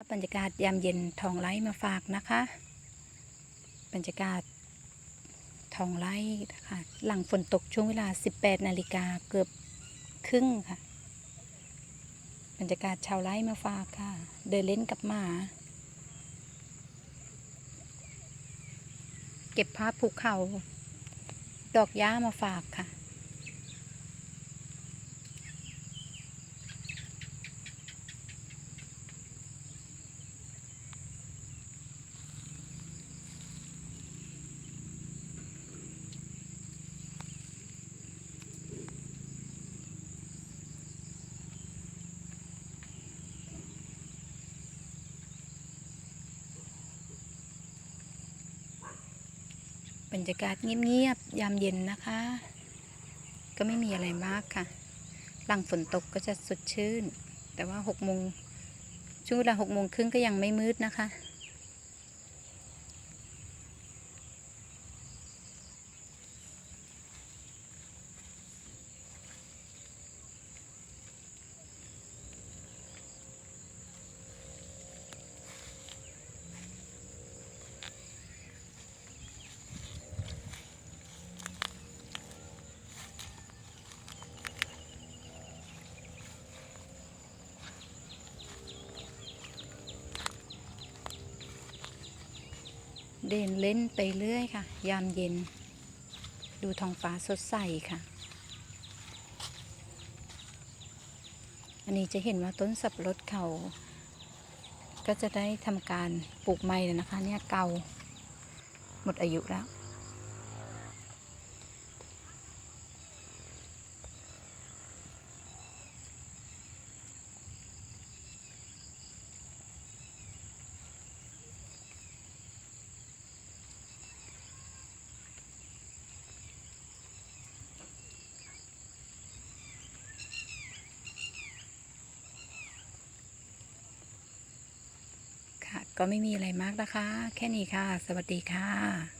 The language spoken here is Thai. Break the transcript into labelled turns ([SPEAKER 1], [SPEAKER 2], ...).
[SPEAKER 1] บรรยากาศยามเย็นทองไล่มาฝากนะคะ บรรยากาศทองไล่นะคะหลังฝนตกช่วงเวลา 18 นาฬิกาเกือบครึ่งค่ะ บรรยากาศชาวไร่มาฝากค่ะ เดินเล่นกับหมา เก็บภาพภูเขา ดอกหญ้ามาฝากค่ะ บรรยากาศเงียบๆยามเย็นนะคะ ก็ไม่มีอะไรมากค่ะ หลังฝนตกก็จะสดชื่น แต่ว่าหกโมงช่วงเวลาหกโมงครึ่งก็ยังไม่มืดนะคะ เดินเล่นไปเรื่อยค่ะ ยามเย็น ดูท้องฟ้าสดใสค่ะ อันนี้จะเห็นว่าต้นสับปะรดเขาก็จะได้ทำการปลูกใหม่แล้วนะคะ เนี่ยเก่าหมดอายุแล้ว ค่ะ ก็ไม่มีอะไรมากนะคะ แค่นี้ค่ะ สวัสดีค่ะ